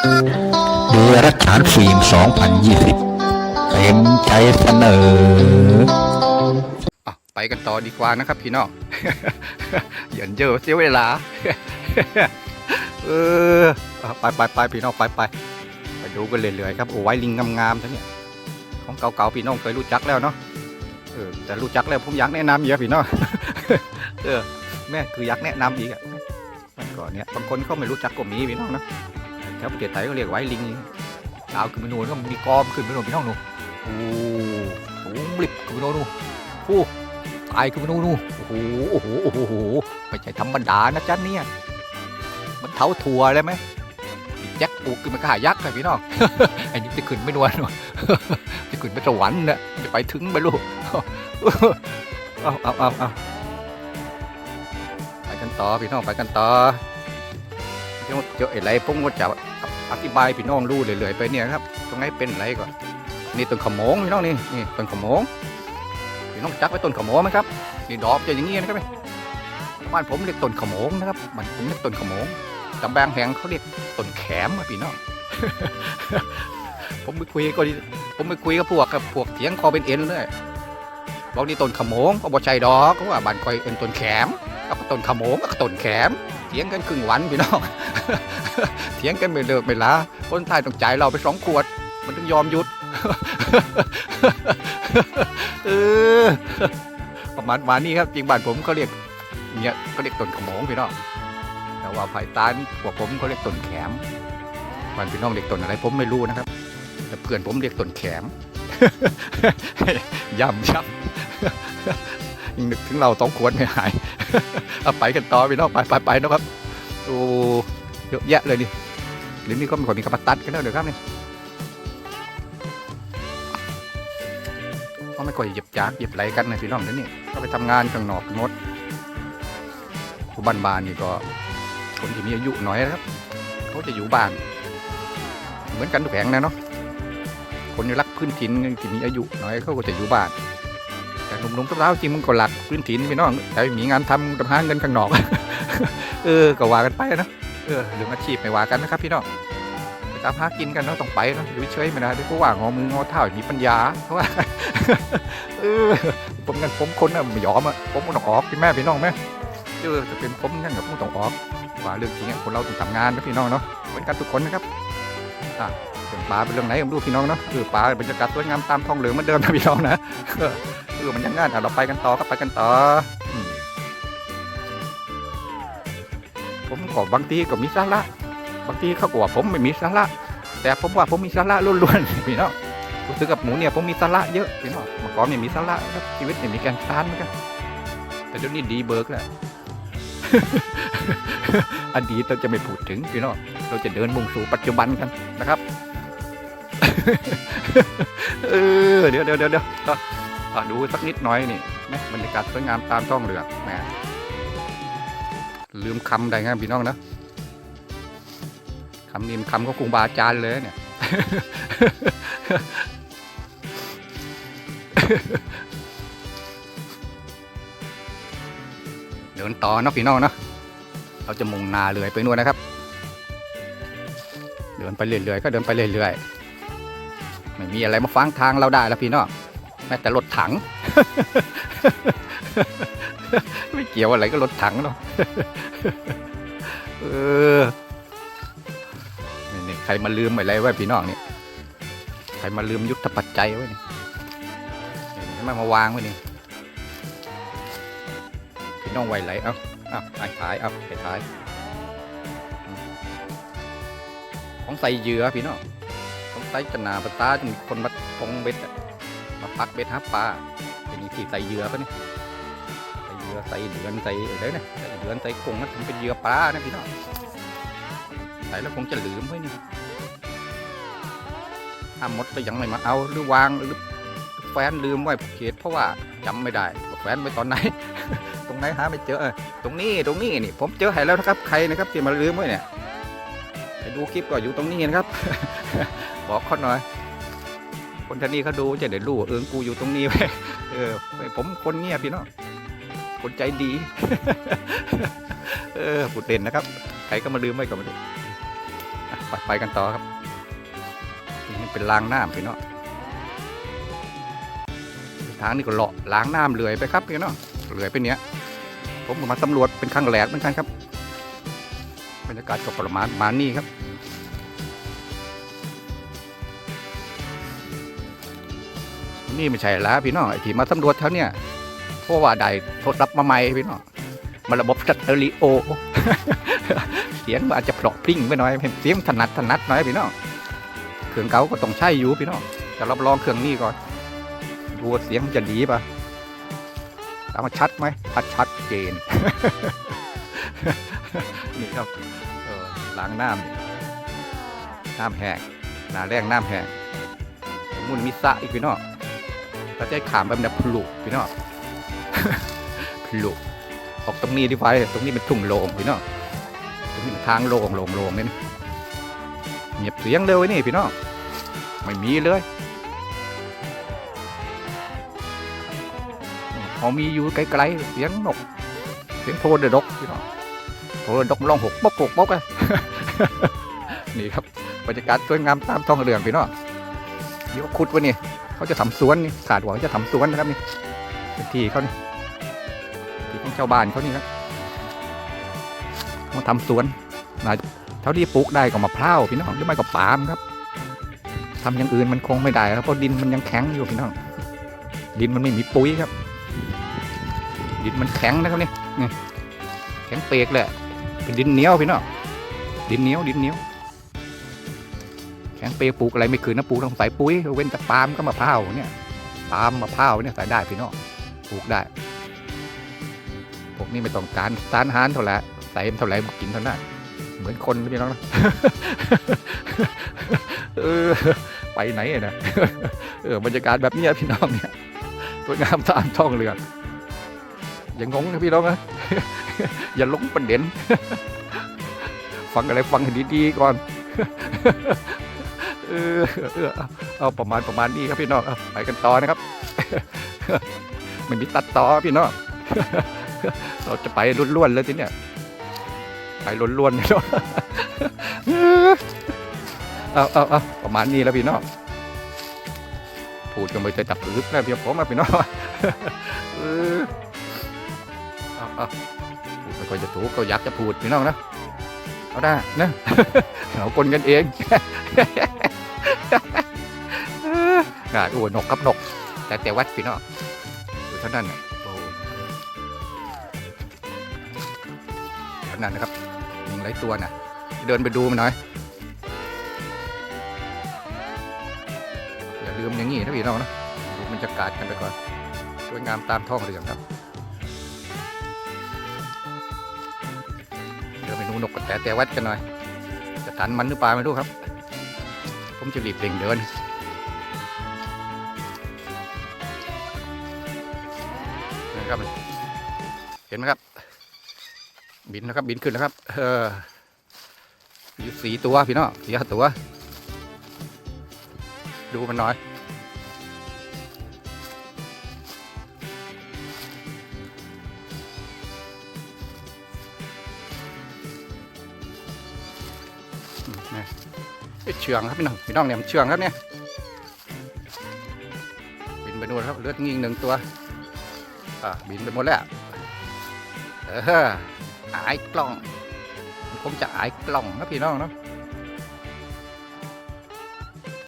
เดรัจฉานฟิล์ม 2020 เต็มใจเสนอไปกันต่อดีกว่านะครับพี่น้องอย่าเยอะเสียเวลา เออ ไปไปไปพี่น้องไปไปไปดูกันเรื่อยๆครับโอ้ไว้ลิงงามๆทั้งเนี่ยของเก่าๆพี่น้องเคยรู้จักแล้วเนาะเออแต่รู้จักแล้วผมอยากแนะนำเยอะพี่น้องเออแม่คืออยากแนะนำอีกอะก่อนเนี่ยบางคนเขาไม่รู้จักก็มีพี่น้องนะ แถวประเทศไทยก็เรียกไว้ลิงดาวขึ้นไปนู่นก็มีกอมขึ้นไปนู่นพี่น้องนู่นโอ้สูงบลิบขึ้นไปนู่นนู่นโอ้ตายขึ้นมาดูนู่นโอ้โหโอ้โหโอ้โหโอ้โหไม่ใช่ธรรมดานะจ๊ะเนี่ยมันเท้าถั่วเลยไหมไอ้แจ็คปูขึ้นมาขายักษ์ไงพี่น้องไอ้นี่จะขึ้นไม่นวลหรอกจะขึ้นไปสวรรค์นะจะไปถึงไปลูกเอาเอาเอาเอาไปกันต่อพี่น้องไปกันต่อ เยวเจออะไรผมก็จะอธิบายพี่น้องรู้เรื่อยๆไปเนี่ยครับตรงไหนเป็นอะไรก่อนนี่ต้นขโมงพี่น้องนี่นี่ต้นขโมงพี่น้องจักไว้ต้นขโมงไหมครับนี่ดอกจะอย่างงี้นะครับบ้านผมเรียกต้นขโมงนะครับบ้านผมเรียกต้นขโมงจำแบงแหงเขาเรียกต้นแขมพี่น้องผมไปคุยก็ผมไปคุยกับพวกกับพวกเถียงคอเป็นเอ็นเลยบอกนี่ต้นขโมงก็บอกใจดอกเขาว่าบ้านคอยเอ็นต้นแขมแล้วก็ต้นขโมงก็ต้นแขม เถียงกันครึ่งวันพี่น้องเถียงกันไม่เลิกไม่ลาคนไทยต้องจ่ายเราไปสองขวด มันถึงยอมหยุดออประมาณวานนี้ครับจริงบ้านผมเขาเรียกเนี่ยเขาเรียกต้นขโมงพี่น้องแต่ว่าภายใต้พวกผมเขาเรียกต้นแขมบ้านพี่น้องเรียกต้นอะไร ผมไม่รู้นะครับ แต่เพื่อนผมเรียกต้นแขมย้ำย้ำ ยังนึกถึงเราต้องควรไม่หาย เอาไปกันต่อพี่น้องไปไปไปนะครับโอ้เยอะแยะเลยนี่เดี๋ยวนี้ก็มีคนมีกระปะตัดกันแล้วเดี๋ยวครับนี่เขาไม่ค่อยเหยียบจากเหยียบไหลกันนะพี่น้องเดี๋ยวนี้ก็ไปทำงานข้างนอกกันหมดผู้บ้านบานนี่ก็คนที่มีอายุน่อยนะครับเขาจะอยู่บ้าน เหมือนกันทุกแผงนะเนาะคนที่รักพื้นถิ่นที่มีอายุน่อยเขาก็จะอยู่บ้าน แต่หนุ่มๆสาวๆจริงมันก็หลักพื้นถิ่นพี่น้องแต่มีงานทำกับหาเงินข้างนอก เออก็ว่ากันไปนะเออเรื่องอาชีพไม่ว่ากันนะครับพี่น้องไปตามหากินกันเนาะต้องไปเนาะอยู่เฉยไม่ได้เดี๋ยวเขาว่างอมืองอเท้ามีปัญญาเพราะว่าเออผมกันผมคนน่ะไม่ยอมอะผมต้องออกพี่แม่พี่น้องแม่เออจะเป็นผมนั่นกับผมต้องออกว่าเรื่องจริงอะคนเราต้องทำงานนะพี่น้องเนาะเหมือนกันทุกคนนะครับอะเรื่องปลาเป็นเรื่องไหนผมดูพี่น้องเนาะเออปลาบรรยากาศสวยงามตามท้องเหลืองเหมือนเดิมนะพี่น้องนะ เออมันยังงานอะเราไปกันต่อครับไปกันต่อผมก็บางทีก็มีสาระบางทีเขาก็ว่าผมไม่มีสาระแต่ผมว่าผมมีสาระล้วนๆพี่น้องรู้สึกกับหมูเนี่ยผมมีสาระเยอะพี่น้องเมื่อก่อนเนี่ยมีสาระครับชีวิตเนี่ยมีแกนตานเหมือนกันแต่เดี๋ยวนี้ดีเบิร์กแล้วอดีตเราจะไม่พูดถึงพี่น้องเราจะเดินมุ่งสู่ปัจจุบันกันนะครับ เออเดี๋ยวเดี๋ยวเดี๋ยวเดูสักนิดน่อยนี่นะบรรยากาศสวยงามตามท้องเรือแหมลืมคำใดงั้นพี่น้องนะคำนี้มันคำก็คงบาอาจารย์เลยเนี่ยเดินต่อเนาะพี่น้องเนาะเราจะมุ่งนาเลยไปนู่นนะครับ เดินไปเรื่อยๆก็เดินไปเรื่อยๆไม่มีอะไรมาฟังทางเราได้แล้วพี่น้อง แม้แต่รถถัง ไม่เกี่ยวอะไรก็รถถังเนาะเออนี่ใครมาลืมอะไรไว้พี่น้องเนี่ยใครมาลืมยุทธปัจจัยไว้นี่นี่มามาวางไว้นี่พี่น้องไวไหลเอาเอาไอ้ายเอาไอ้าย ของใส่เหยื่อพี่น้องของใส่จนาปตาจะมีคนมาทงเบ็ดอะ มาปักเบ็ดหาปลาเป็นนี่ที่ใส่เหยื่อปะเนี่ยใส่เหยื่อใส่เดือนใส่อะไรเนี่ยใส่เดือนใส่กุ้งนะทำเป็นเหยื่อปลานะพี่น้องใส่แล้วคงจะลืมไว้นี่ถ้าหมดไปยังไม่มาเอาหรือวางหรือแฟนลืมไว้เขตเพราะว่าจำไม่ได้แฟนไว้ตอนไหน ตรงไหนหาไม่เจอเออตรงนี้ตรงนี้นี่ ผมเจอให้แล้วนะครับใครนะครับที่มาลืมไว้เนี่ยไปดูคลิปก็อยู่ตรงนี้นะครับ บอกเขาหน่อย คนท่านี้เขาดูจะได้รู้ว่าเออกูอยู่ตรงนี้ไว้เออผมคนเงียบพี่น้องคนใจดี เออพูดเด่นนะครับ ใครก็มาลืมไว้ก็ไมาดูไปไปกันต่อครับ นี่เป็นรางน้ำพี่น้องทางนี้ก็เลาะล้างน้ำเลื่อยไปครับพี่น้องเลื่อยไปเนี้ย ผมมาสำรวจเป็นครั้งแรกเหมือนกันครับ บรรยากาศก็ประมาณมานี่ครับ นี่ไม่ใช่แล้วพี่น้องไอ้ที่มาสำรวจเท่าเนี่ยเพราะว่าได้โทรศัพท์มาใหม่พี่น้องมาระบบสเตอริโอ เสียงมันอาจจะเพาะพริ้งไปหน่อยเสียงถนัดถนัดหน่อยพี่น้องเครื่องเก่าก็ต้องใช้อยู่พี่น้องแต่เราลองเครื่องนี้ก่อนดูเสียงมันจะดีป่ะถามว่าชัดไหมชัดชัดเจน นี่ครับเออล้างน้ำนี่น้ำแห้งหนาแรงน้ำแห้งมุนมีสะอีกพี่น้อง เราจะขามไปแบบพลุพี่น้องพลุออกตรงนี้ดีไว้ตรงนี้เป็นทุ่งโล่งพี่น้องตรงนี้มันทางโล่งโล่งโล่งนี่เงียบเสียงเลยนี่พี่น้องไม่มีเลยพอมีอยู่ไกลๆเสียงนกเสียงโทนเดดกพี่น้องโทนดกร้องหกปกปกปกเลยนี่ครับบรรยากาศสวยงามตามท้องเรืองพี่น้องเดี๋ยวขุดว้นี่ เขาจะทำสวนนี่ขาดหวังจะทำสวนนะครับนี่เป็นที่เขานี่ที่ของชาวบ้านเขานี่ครับมาทำสวนนะเท่าที่ปลูกได้ก็มะพร้าวพี่น้องหรือไม่ก็ปาล์มครับทำอย่างอื่นมันคงไม่ได้ครับเพราะดินมันยังแข็งอยู่พี่น้อง ดินมันไม่มีปุ๋ยครับ ดินมันแข็งนะครับนี่แข็งเปียกเลยเป็นดินเหนียวพี่น้องดินเหนียวดินเหนียว แข็งเปยกปลูกอะไรไม่คืนนะปลูกต้องใส่ปุ๋ยเว้นแต่ปาล์มก็มะพร้าวเนี่ยปาล์มมะพร้าวเนี่ยใส่ได้พี่น้องปลูกได้พวกนี้ไม่ต้องการสารอาหารเท่าไหร่ใส่เท่าไหร่กินเท่านั้นเหมือนคนพี่น้องนะเออไปไหนนะเออบรรยากาศแบบนี้พี่น้องเนี่ยสวยงามตามท้องเรืออย่างงนะพี่น้องนะอย่าลงประเด็น ฟังอะไรฟังให้ดีๆก่อน เออเออเอาประมาณประมาณนี้ครับพี่น้องเอาไปกันต่อนะครับไม่มีตัดต่อพี่น้องเราจะไปล้วนๆเลยทีเนี้ยไปล้วนๆเนี่ยเนาะเอาเอาเอาประมาณนี้แล้วพี่น้องพูดกันไปจะจับอึกแล้วพี่ผมมาพี่น้องเออเอาเอาพูดไม่ค่อยจะถูกก็อยากจะพูดพี่น้องนะเอาได้นะเราคนกันเอง น่าโอ้นกครับนก แต่แต่วัดพี่น้องดูเท่านั้นน่ะเท่านั้นนะครับยิงหลายตัวน่ะเดินไปดูมันหน่อย อย่าลืมอย่างงี้นะพี่น้องนะดูบรรยากาศกันไปก่อนสวยงามตามท้องเรื่องครับเดี๋ยวไปดูนกกระแตแต่วัดกันหน่อยจะทันมันหรือเปล่าไม่รู้ครับ ผมจะรีบเร่งเดินนะครับเห็นไหมครับ บินนะครับบินขึ้นแล้วครับ เอออยู่สีตัวพี่น้องสีห้าตัว ดูมันหน่อย เอ้ยเชืองครับพี่น้องพี่น้องเนี่ยมันเชืองครับเนี่ยบินไปนู่นครับเลือดงิงหนึ่งตัวอ่าบินไปหมดแล้วเอออายกล้องมันคงจะอายกล้องนะพี่น้องเนาะ